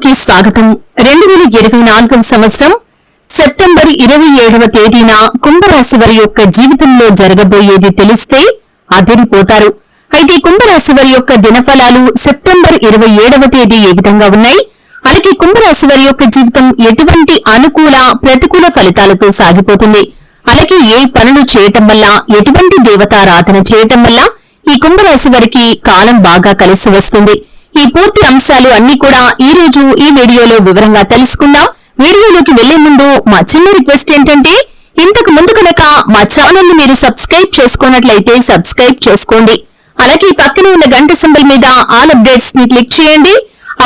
కి స్వాగతం. రెండు వేల ఇరవై నాలుగవ సంవత్సరం సెప్టెంబర్ ఇరవై ఏడవ తేదీన కుంభరాశి వారి యొక్క జీవితంలో జరగబోయేది తెలిస్తే అదిరిపోతారు. అయితే కుంభరాశి వారి యొక్క దినఫలాలు సెప్టెంబర్ ఇరవై ఏడవ తేదీ ఏ విధంగా ఉన్నాయి? అలాగే కుంభరాశి వారి యొక్క జీవితం ఎటువంటి అనుకూల ప్రతికూల ఫలితాలతో సాగిపోతుంది? అలాగే ఏ పనులు చేయటం వల్ల ఎటువంటి దేవతారాధన చేయటం వల్ల ఈ కుంభరాశి వారికి కాలం బాగా కలిసి వస్తుంది? ఈ పూర్తి అంశాలు అన్ని కూడా ఈ రోజు ఈ వీడియోలో వివరంగా తెలుసుకుందాం. వీడియోలోకి వెళ్ళే ముందు మా చిన్న రిక్వెస్ట్ ఏంటంటే ఇంతకు ముందు కనుక మా ఛానల్ని మీరు సబ్స్క్రైబ్ చేసుకున్నట్లయితే సబ్స్క్రైబ్ చేసుకోండి. అలాగే పక్కన ఉన్న గంట సింబల్ మీద ఆల్ అప్డేట్స్ని క్లిక్ చేయండి.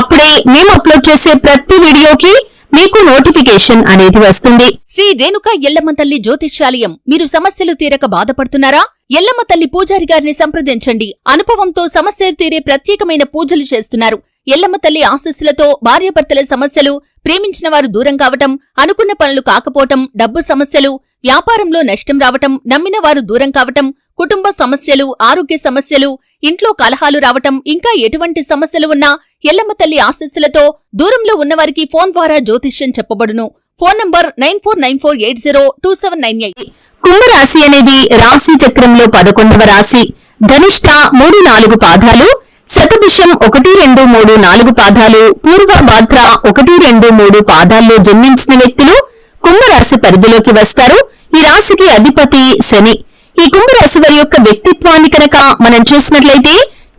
అప్పుడే మేము అప్లోడ్ చేసే ప్రతి వీడియోకి మీకు నోటిఫికేషన్ అనేది వస్తుంది. శ్రీ రేణుక ఎల్లమ్మ తల్లి జ్యోతిష్యాలయం మీరు సమస్యలు తీరక బాధపడుతున్నారా? ఎల్లమ్మ తల్లి పూజారి గారిని సంప్రదించండి. అనుభవంతో సమస్యలు తీరే ప్రత్యేకమైన పూజలు చేస్తున్నారు. ఎల్లమ్మ తల్లి ఆశస్సులతో భార్యాభర్తల సమస్యలు ప్రేమించిన వారు దూరం కావటం అనుకున్న పనులు కాకపోవటం డబ్బు సమస్యలు వ్యాపారంలో నష్టం రావటం నమ్మిన వారు దూరం కావటం కుటుంబ సమస్యలు ఆరోగ్య సమస్యలు ఇంట్లో కలహాలు రావటం ఇంకా ఎటువంటి సమస్యలు ఉన్నా ఎల్లమ్మ తల్లి ఆశస్సులతో దూరంలో ఉన్నవారికి ఫోన్ ద్వారా జ్యోతిష్యం చెప్పబడును. Phone number nine four nine four eight zero two seven nine eight. కుంభరాశి అనేది రాశి చక్రంలో పదకొండవ రాశి. ధనిష్ట మూడు నాలుగు పాదాలు శతభిషం ఒకటి రెండు మూడు నాలుగు పాదాలు పూర్వ భాద్ర ఒకటి రెండు మూడు పాదాల్లో జన్మించిన వ్యక్తులు కుంభరాశి పరిధిలోకి వస్తారు. ఈ రాశికి అధిపతి శని. ఈ కుంభరాశి వారి యొక్క వ్యక్తిత్వాన్ని కనుక మనం చూసినట్లయితే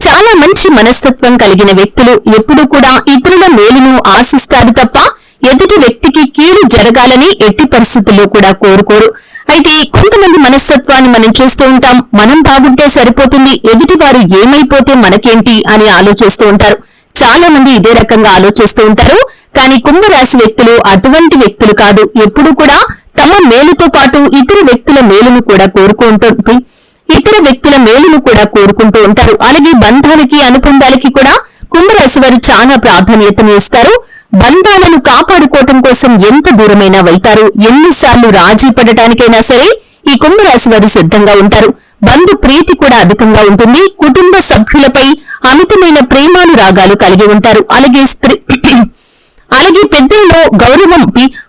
చాలా మంచి మనస్తత్వం కలిగిన వ్యక్తులు ఎప్పుడూ కూడా ఇతరుల మేలును ఆశిస్తారు తప్ప ఎదుటి వ్యక్తికి కీడు జరగాలని ఎట్టి పరిస్థితుల్లో కూడా కోరుకోరు. అయితే కొంతమంది మనస్తత్వాన్ని మనం చూస్తూ ఉంటాం. మనం బాగుంటే సరిపోతుంది. ఎదుటి వారు ఏమైపోతే మనకేంటి అని ఆలోచిస్తూ ఉంటారు. చాలా మంది ఇదే రకంగా ఆలోచిస్తూ ఉంటారు. కానీ కుంభరాశి వ్యక్తులు అటువంటి వ్యక్తులు కాదు. ఎప్పుడు కూడా తమ మేలుతో పాటు ఇతర వ్యక్తుల మేలును కూడా కోరుకుంటూ ఇతర వ్యక్తుల మేలును కూడా కోరుకుంటూ ఉంటారు. అలాగే బంధానికి అనుబంధాలకి కూడా కుంభరాశి వారు చాలా ప్రాధాన్యతను ఇస్తారు. బంధాలను కాపాడుకోవటం కోసం ఎంత దూరమైనా వెళ్తారు? ఎన్నిసార్లు రాజీ పడటానికైనా సరే ఈ కుంభరాశి వారు సిద్ధంగా ఉంటారు. బంధు ప్రీతి కూడా అధికంగా ఉంటుంది. కుటుంబ సభ్యులపై అమితమైన ప్రేమాను రాగాలు కలిగి ఉంటారు. అలాగే స్త్రీ అలాగే పెద్దలలో గౌరవం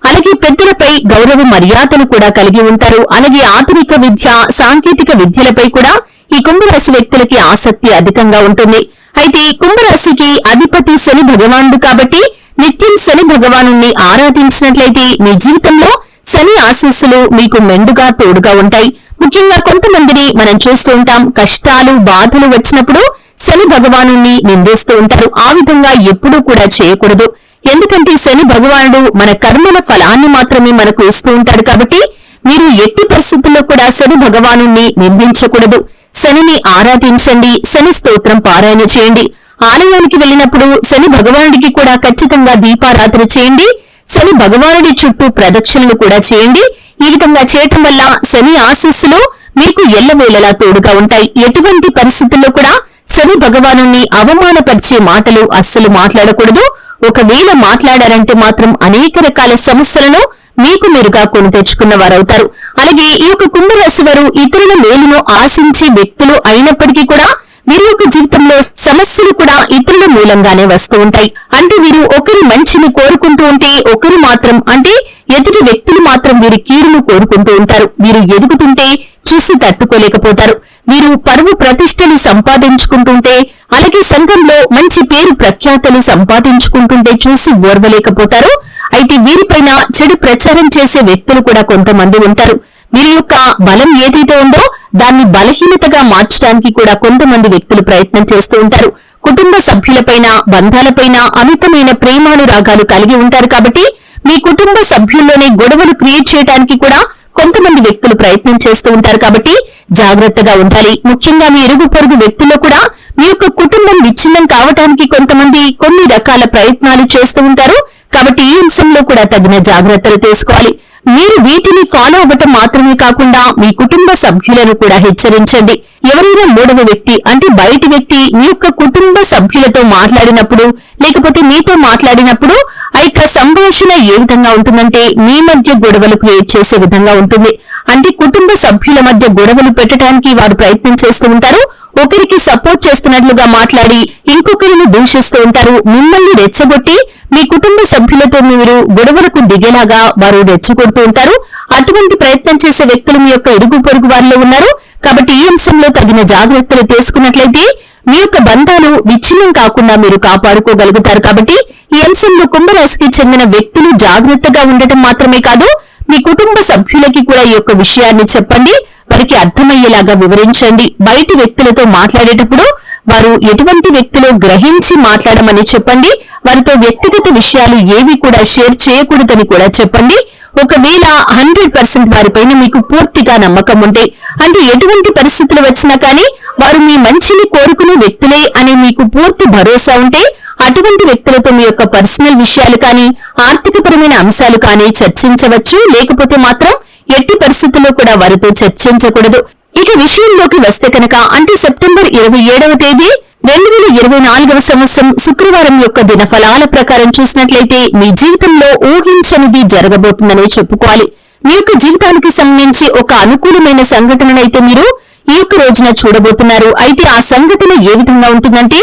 అలాగే పెద్దలపై గౌరవ మర్యాదలు కూడా కలిగి ఉంటారు. అలాగే ఆధునిక విద్య సాంకేతిక విద్యలపై కూడా ఈ కుంభరాశి వ్యక్తులకి ఆసక్తి అధికంగా ఉంటుంది. అయితే కుంభరాశికి అధిపతి శని భగవానుడు కాబట్టి నిత్యం శని భగవాను ఆరాధించినట్లయితే మీ జీవితంలో శని ఆశీస్సులు మీకు మెండుగా తోడుగా ఉంటాయి. ముఖ్యంగా కొంతమందిని మనం చూస్తూ ఉంటాం. కష్టాలు బాధలు వచ్చినప్పుడు శని భగవాను నిందిస్తూ ఉంటారు. ఆ విధంగా ఎప్పుడూ కూడా చేయకూడదు. ఎందుకంటే శని భగవానుడు మన కర్మల ఫలాన్ని మాత్రమే మనకు ఇస్తూ ఉంటాడు కాబట్టి మీరు ఎట్టి పరిస్థితుల్లో కూడా శని భగవాను నిందించకూడదు. శనిని ఆరాధించండి. శని స్తోత్రం పారాయణ చేయండి. ఆలయానికి వెళ్ళినప్పుడు శని భగవానుడికి కూడా ఖచ్చితంగా దీపారాధన చేయండి. శని భగవానుడి చుట్టూ ప్రదక్షిణలు కూడా చేయండి. ఈ విధంగా చేయటం వల్ల శని ఆశీస్సులు మీకు ఎల్లవేళలా తోడుగా ఉంటాయి. ఎటువంటి పరిస్థితుల్లో కూడా శని భగవాను అవమానపరిచే మాటలు అస్సలు మాట్లాడకూడదు. ఒకవేళ మాట్లాడారంటే మాత్రం అనేక రకాల సమస్యలను మీకు మీరుగా కొని తెచ్చుకున్న వారవుతారు. అలాగే ఈ యొక్క కుంభరాశి వారు ఇతరుల మేలును ఆశించే వ్యక్తులు అయినప్పటికీ కూడా వీరి యొక్క జీవితంలో సమస్యలు కూడా ఇతరుల మూలంగానే వస్తూ ఉంటాయి. అంటే వీరు ఒకరి మంచిని కోరుకుంటూ ఉంటే ఒకరు మాత్రం అంటే ఎదుటి వ్యక్తులు మాత్రం వీరి కీడును కోరుకుంటూ ఉంటారు. వీరు ఎదుగుతుంటే చూసి తట్టుకోలేకపోతారు. వీరు పరువు ప్రతిష్టలు సంపాదించుకుంటుంటే అలాగే సంఘంలో మంచి పేరు ప్రఖ్యాతలు సంపాదించుకుంటుంటే చూసి ఓర్వలేకపోతారు. అయితే వీరిపైన చెడు ప్రచారం చేసే వ్యక్తులు కూడా కొంతమంది ఉంటారు. వీరి యొక్క బలం ఏదైతే ఉందో దాన్ని బలహీనతగా మార్చడానికి కూడా కొంతమంది వ్యక్తులు ప్రయత్నం చేస్తూ ఉంటారు. కుటుంబ సభ్యులపైన బంధాలపైన అమితమైన ప్రేమానురాగాలు కలిగి ఉంటారు కాబట్టి మీ కుటుంబ సభ్యుల్లోనే గొడవలు క్రియేట్ చేయడానికి కూడా కొంతమంది వ్యక్తులు ప్రయత్నం చేస్తూ ఉంటారు కాబట్టి జాగ్రత్తగా ఉండాలి. ముఖ్యంగా మీ ఇరుగు పొరుగు వ్యక్తుల్లో కూడా మీ యొక్క కుటుంబం విచ్ఛిన్నం కావటానికి కొంతమంది కొన్ని రకాల ప్రయత్నాలు చేస్తూ ఉంటారు కాబట్టి ఈ అంశంలో కూడా తగిన జాగ్రత్తలు తీసుకోవాలి. మీరు వీటిని ఫాలో అవ్వటం మాత్రమే కాకుండా మీ కుటుంబ సభ్యులను కూడా హెచ్చరించండి. ఎవరైనా మూడవ వ్యక్తి అంటే బయటి వ్యక్తి మీ యొక్క కుటుంబ సభ్యులతో మాట్లాడినప్పుడు లేకపోతే మీతో మాట్లాడినప్పుడు ఆ యొక్క సంభాషణ ఏ విధంగా ఉంటుందంటే మీ మధ్య గొడవలు క్రియేట్ చేసే విధంగా ఉంటుంది. అంటే కుటుంబ సభ్యుల మధ్య గొడవలు పెట్టడానికి వారు ప్రయత్నం చేస్తూ ఉంటారు. ఒకరికి సపోర్ట్ చేస్తున్నట్లుగా మాట్లాడి ఇంకొకరిని దూషిస్తూ ఉంటారు. మిమ్మల్ని రెచ్చగొట్టి మీ కుటుంబ సభ్యులతో మీరు గొడవలకు దిగేలాగా వారు రెచ్చగొడుతూ ఉంటారు. అటువంటి ప్రయత్నం చేసే వ్యక్తులు మీ యొక్క ఇరుగు పొరుగు వారిలో ఉన్నారు. కాబట్టి ఈ అంశంలో తగిన జాగ్రత్తలు తీసుకున్నట్లయితే మీ యొక్క బంధాలు విచ్ఛిన్నం కాకుండా మీరు కాపాడుకోగలుగుతారు. కాబట్టి ఈ అంశంలో కుంభరాశికి చెందిన వ్యక్తులు జాగ్రత్తగా ఉండటం మాత్రమే కాదు మీ కుటుంబ సభ్యులకి కూడా ఈ యొక్క విషయాన్ని చెప్పండి. వారికి అర్థమయ్యేలాగా వివరించండి. బయటి వ్యక్తులతో మాట్లాడేటప్పుడు వారు ఎటువంటి వ్యక్తులు గ్రహించి మాట్లాడమని చెప్పండి. వారితో వ్యక్తిగత విషయాలు ఏవి కూడా షేర్ చేయకూడదని కూడా చెప్పండి. ఒకవేళ హండ్రెడ్ పర్సెంట్ వారిపైన మీకు పూర్తిగా నమ్మకం ఉంటే అంటే ఎటువంటి పరిస్థితులు వచ్చినా కానీ వారు మీ మంచిని కోరుకునే వ్యక్తులే అని మీకు పూర్తి భరోసా ఉంటే అటువంటి వ్యక్తులతో మీ యొక్క పర్సనల్ విషయాలు కానీ ఆర్థికపరమైన అంశాలు కానీ చర్చించవచ్చు. లేకపోతే మాత్రం ఎట్టి పరిస్థితుల్లో కూడా వారితో చర్చించకూడదు. ఇక విషయంలోకి వస్తే కనుక అంటే సెప్టెంబర్ ఇరవై ఏడవ తేదీ రెండు వేల ఇరవై నాలుగవ సంవత్సరం శుక్రవారం యొక్క దిన ఫలాల ప్రకారం చూసినట్లయితే మీ జీవితంలో ఊహించనిది జరగబోతుందనే చెప్పుకోవాలి. మీ యొక్క జీవితానికి సంబంధించి ఒక అనుకూలమైన సంఘటననైతే మీరు ఈ యొక్క రోజున చూడబోతున్నారు. అయితే ఆ సంఘటన ఏ విధంగా ఉంటుందంటే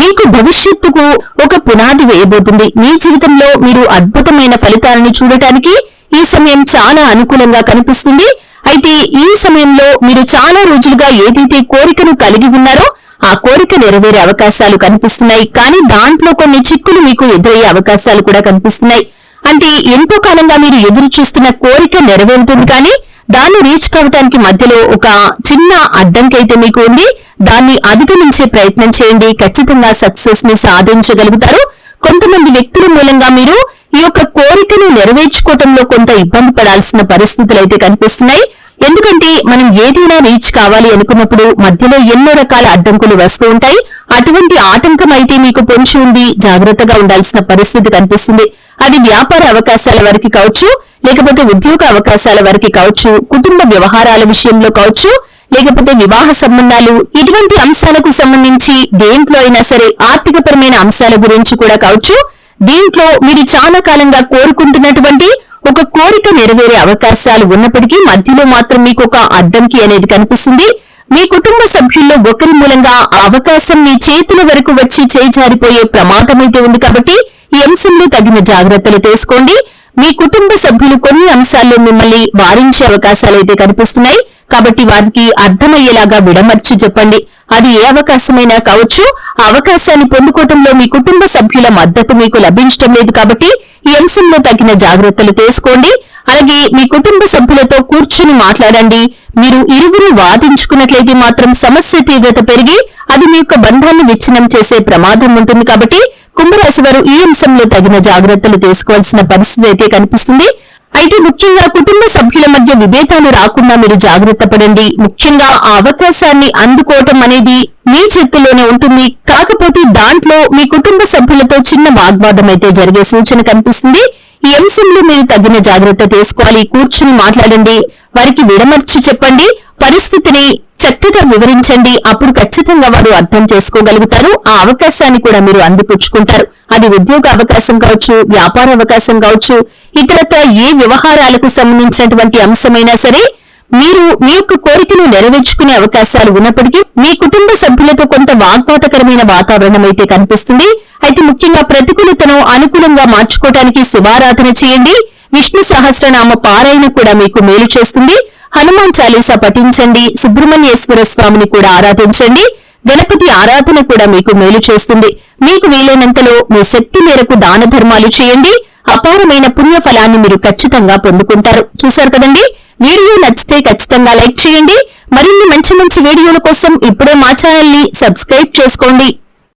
మీకు భవిష్యత్తుకు ఒక పునాది వేయబోతుంది. మీ జీవితంలో మీరు అద్భుతమైన ఫలితాలను చూడటానికి ఈ సమయం చాలా అనుకూలంగా కనిపిస్తుంది. అయితే ఈ సమయంలో మీరు చాలా రోజులుగా ఏదైతే కోరికను కలిగి ఉన్నారో ఆ కోరిక నెరవేరే అవకాశాలు కనిపిస్తున్నాయి. కానీ దాంట్లో కొన్ని చిక్కులు మీకు ఎదురయ్యే అవకాశాలు కూడా కనిపిస్తున్నాయి. అంటే ఎంతో కాలంగా మీరు ఎదురు చూస్తున్న కోరిక నెరవేరుతుంది కానీ దాన్ని రీచ్ కావటానికి మధ్యలో ఒక చిన్న అడ్డంకైతే మీకు ఉంది. దాన్ని అధిగమించే ప్రయత్నం చేయండి. ఖచ్చితంగా సక్సెస్ని సాధించగలుగుతారు. కొంతమంది వ్యక్తుల మూలంగా మీరు ఈ యొక్క కోరికను నెరవేర్చుకోవటంలో కొంత ఇబ్బంది పడాల్సిన పరిస్థితులు అయితే కనిపిస్తున్నాయి. ఎందుకంటే మనం ఏదైనా రీచ్ కావాలి అనుకున్నప్పుడు మధ్యలో ఎన్నో రకాల అడ్డంకులు వస్తూ ఉంటాయి. అటువంటి ఆటంకం అయితే మీకు పొంచి ఉంది జాగ్రత్తగా ఉండాల్సిన పరిస్థితి కనిపిస్తుంది. అది వ్యాపార అవకాశాల వరకు కావచ్చు లేకపోతే ఉద్యోగ అవకాశాల వరకు కావచ్చు కుటుంబ వ్యవహారాల విషయంలో కావచ్చు లేకపోతే వివాహ సంబంధాలు ఇటువంటి అంశాలకు సంబంధించి దేంట్లో అయినా సరే ఆర్థికపరమైన అంశాల గురించి కూడా కావచ్చు. దీంట్లో మీరు చాలా కాలంగా కోరుకుంటున్నటువంటి ఒక కోరిక నెరవేరే అవకాశాలు ఉన్నప్పటికీ మధ్యలో మాత్రం మీకు ఒక అడ్డంకి అనేది కనిపిస్తుంది. మీ కుటుంబ సభ్యుల్లో ఒకరి మూలంగా ఆ అవకాశం మీ చేతుల వరకు వచ్చి చేజారిపోయే ప్రమాదం అయితే ఉంది కాబట్టి ఈ అంశంలో తగిన జాగ్రత్తలు తీసుకోండి. మీ కుటుంబ సభ్యులు కొన్ని అంశాల్లో మిమ్మల్ని వారించే అవకాశాలు అయితే కనిపిస్తున్నాయి. కాబట్టి వారికి అర్థమయ్యేలాగా విడమర్చి చెప్పండి. అది ఏ అవకాశమైనా కావచ్చు. ఆ అవకాశాన్ని పొందుకోవటంలో మీ కుటుంబ సభ్యుల మద్దతు మీకు లభించడం లేదు కాబట్టి ఈ అంశంలో తగిన జాగ్రత్తలు తీసుకోండి. అలాగే మీ కుటుంబ సభ్యులతో కూర్చుని మాట్లాడండి. మీరు ఇరువురు వాదించుకున్నట్లయితే మాత్రం సమస్య తీవ్రత పెరిగి అది మీ యొక్క బంధాన్ని విచ్ఛిన్నం చేసే ప్రమాదం ఉంటుంది కాబట్టి కుంభరాశి వారు ఈ అంశంలో తగిన జాగ్రత్తలు తీసుకోవాల్సిన పరిస్థితి అయితే కనిపిస్తుంది. అయితే ముఖ్యంగా కుటుంబ సభ్యులు మధ్య విభేదాలు రాకుండా మీరు జాగ్రత్త పడండి. ముఖ్యంగా ఆ అవకాశాన్ని అందుకోవటం అనేది మీ చేతుల్లోనే ఉంటుంది. కాకపోతే దాంట్లో మీ కుటుంబ సభ్యులతో చిన్న వాగ్వాదం అయితే జరిగే సూచన కనిపిస్తుంది. ఈ అంశంలో మీరు తగిన జాగ్రత్త తీసుకోవాలి. కూర్చుని మాట్లాడండి. వారికి విడమర్చి చెప్పండి. పరిస్థితిని చక్కగా వివరించండి. అప్పుడు ఖచ్చితంగా వారు అర్థం చేసుకోగలుగుతారు. ఆ అవకాశాన్ని కూడా మీరు అందిపుచ్చుకుంటారు. అది ఉద్యోగ అవకాశం కావచ్చు వ్యాపార అవకాశం కావచ్చు ఇతరత్ర ఏ వ్యవహారాలకు సంబంధించినటువంటి అంశమైనా సరే మీరు మీ యొక్క కోరికను నెరవేర్చుకునే అవకాశాలు ఉన్నప్పటికీ మీ కుటుంబ సభ్యులతో కొంత వాగ్వాదకరమైన వాతావరణం అయితే కనిపిస్తుంది. అయితే ముఖ్యంగా ప్రతికూలతను అనుకూలంగా మార్చుకోవడానికి శుభారాధన చేయండి. విష్ణు సహస్రనామ పారాయణ కూడా మీకు మేలు చేస్తుంది. హనుమాన్ చాలీసా పఠించండి సుబ్రహ్మణ్యేశ్వర స్వామిని కూడా ఆరాధించండి గణపతి ఆరాధన కూడా మీకు మేలు చేస్తుంది. మీకు వీలైనంతలో మీ శక్తి మేరకు దాన ధర్మాలు చేయండి అపారమైన పుణ్య ఫలాన్ని మీరు ఖచ్చితంగా పొందుకుంటారు. చూశారు కదండి? వీడియో నచ్చితే ఖచ్చితంగా లైక్ చేయండి మరిన్ని మంచి మంచి వీడియోల కోసం ఇప్పుడే మా ఛానల్ని సబ్స్క్రైబ్ చేసుకోండి.